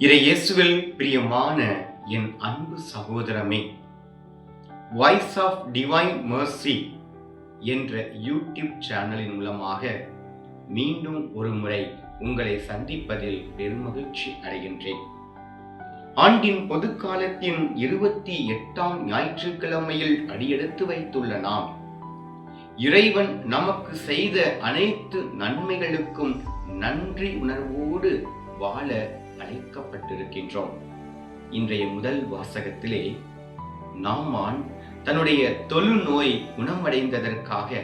இறை இயேசுவில் பிரியமான என் அன்பு சகோதரமே வாய்ஸ் ஆஃப் டிவைன் மர்சி என்ற யூடியூப் சேனலின் மூலமாக மீண்டும் ஒரு முறை உங்களை சந்திப்பதில் பெருமகிழ்ச்சி அடைகின்றேன். ஆண்டின் பொதுக்காலத்தின் இருபத்தி எட்டாம் ஞாயிற்றுக்கிழமையில் அடியெடுத்து வைத்துள்ள நாம் இறைவன் நமக்கு செய்த அனைத்து நன்மைகளுக்கும் நன்றி உணர்வோடு வாழ அழைக்கப்பட்டிருக்கின்றோம். இன்றைய முதல் வாசகத்திலே நாமான் தன்னுடைய தொழு நோய் குணமடைந்ததற்காக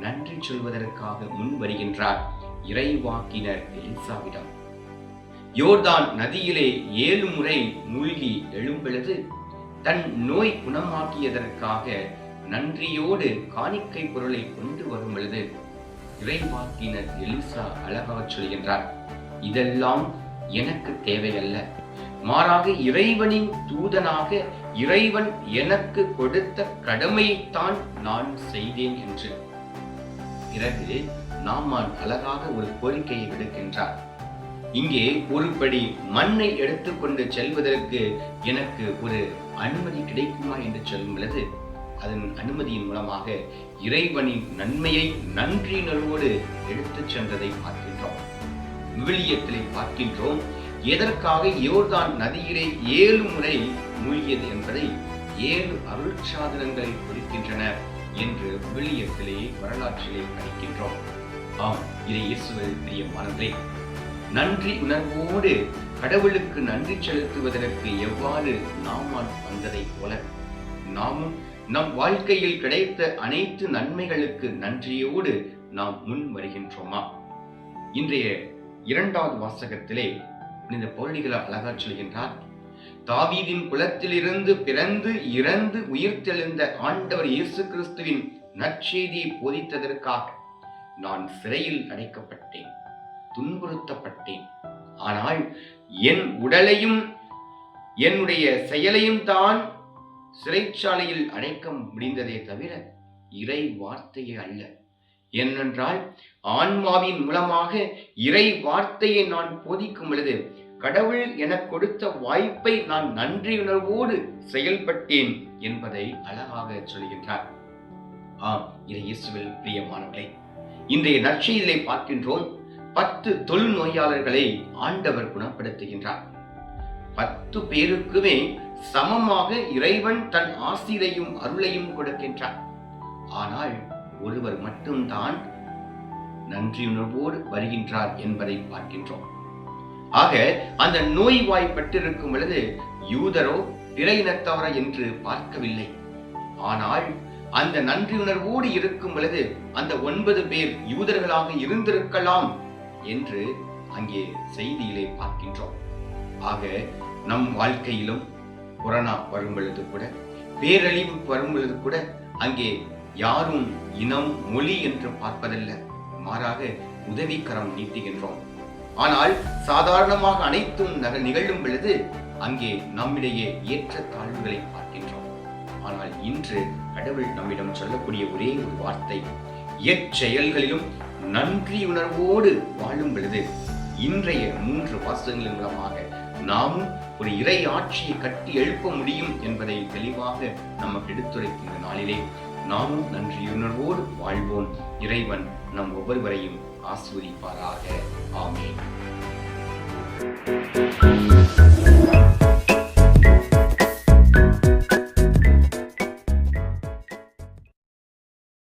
நன்றி சொல்வதற்காக முன் வருகின்றார் இறைவாக்கினர் எலிசாவிடம். யோர்தான் நதியிலே ஏழு முறை மூழ்கி எழும்பொழுது தன் நோய் குணமாக்கியதற்காக நன்றியோடு காணிக்கை பொருளை கொண்டு வரும் பொழுது இறைவாக்கினர் எலிசா அழகாக சொல்கின்றார் இதெல்லாம் எனக்கு தேவையல்ல. மாறாக இறைவனின் தூதனாக இறைவன் எனக்கு கொடுத்த கடமையைத்தான் நான் செய்தேன் என்று. பிறகு நாமான் அழகாக ஒரு கோரிக்கையை விடுக்கின்றார். இங்கே ஒருபடி மண்ணை எடுத்துக்கொண்டு செல்வதற்கு எனக்கு ஒரு அனுமதி கிடைக்குமா என்று சொல்லும் பொழுது அதன் அனுமதியின் மூலமாக இறைவனின் நன்மையை நன்றியினரோடு எடுத்துச் சென்றதை பார்க்கின்றோம். விவிலியத்திலே பார்க்கின்றோம். எதற்காக யோர்தான் நதியிலே ஏழு முறை மூழ்கியது என்பதை ஏழு அருள் சாதனங்களை குறிக்கின்றன என்று விவிலியத்திலே வரலாற்றிலே படிக்கின்றோம். ஆம் இதை இயேசுவில் பிரியமானதே நன்றி உணர்வோடு கடவுளுக்கு நன்றி செலுத்துவதற்கு எவ்வாறு நாம் வந்ததைப் போல நாமும் நம் வாழ்க்கையில் கிடைத்த அனைத்து நன்மைகளுக்கு நன்றியோடு நாம் முன் வருகின்றோமா இன்றைய இரண்டாவது வாசகத்திலே இந்த பொருளிகளை அழகாக சொல்கின்றார் தாவீதின் குலத்திலிருந்து பிறந்து இறந்து உயிர்த்தெழுந்த ஆண்டவர் இயேசு கிறிஸ்துவின் நற்செய்தியை போதித்ததற்காக நான் சிறையில் அடைக்கப்பட்டேன் துன்புறுத்தப்பட்டேன். ஆனால் என் உடலையும் என்னுடைய செயலையும் தான் சிறைச்சாலையில் அடைக்க முடிந்ததே தவிர இறை வார்த்தையே அல்ல. ஏனென்றால் ஆன்மாவின் மூலமாக இறை வார்த்தையை நான் போதிக்கும் பொழுது கடவுள் எனக்கு கொடுத்த வாய்ப்பை நான் நன்றியுணர்வோடு செயல்பட்டேன் என்பதை அழகாக சொல்கின்றார். ஆம் இதை இயேசுவில் பிரியமானவர்களே இன்றைய நற்செய்தியை பார்க்கின்றோம் பத்து தொழு நோயாளர்களை ஆண்டவர் குணப்படுத்துகின்றார். பத்து பேருக்குமே சமமாக இறைவன் தன் ஆசிரையும் அருளையும் கொடுக்கின்றார். ஆனால் ஒருவர் மட்டும்தான் நன்றியுணர்வோடு வருகின்றார் என்பதை பார்க்கின்றோம். ஆக அந்த நோய் வாய்ப்பட்டிருக்கும் பொழுது யூதரோ பிற இனத்தவரோ என்று பார்க்கவில்லை. ஆனால் அந்த நன்றியுணர்வோடு இருக்கும் பொழுது அந்த ஒன்பது பேர் யூதர்களாக இருந்திருக்கலாம் என்று அங்கே செய்தியிலே பார்க்கின்றோம். ஆக நம் வாழ்க்கையிலும் கொரோனா வரும் பொழுது கூட பேரழிவு வரும் பொழுது கூட அங்கே யாரும் இனம் மொழி என்று பார்ப்பதல்ல. மாறாக உதவிக்கரம் நீட்டுகின்றோம். ஆனால் சாதாரணமாக அனைத்தும் நிகழும் பொழுது அங்கே நம்மிடையே ஏற்ற தாழ்வுகளை பார்க்கின்றோம். ஆனால் இன்று கடவுள் நம்மிடம் சொல்லக்கூடிய ஒரே ஒரு வார்த்தை எச்செயல்களிலும் நன்றியுணர்வோடு வாழும் பொழுது இன்றைய மூன்று வாசகங்களின் மூலமாக நாமும் ஒரு இறை ஆட்சியை கட்டி எழுப்ப முடியும் என்பதை தெளிவாக நமக்கு எடுத்துரைக்கின்ற நாளிலே நாமும் நன்றியுணர்வோடு வாழ்வோம். இறைவன் நம் ஒவ்வொருவரையும் ஆஸ்வதிப்பாராக ஆமேன்.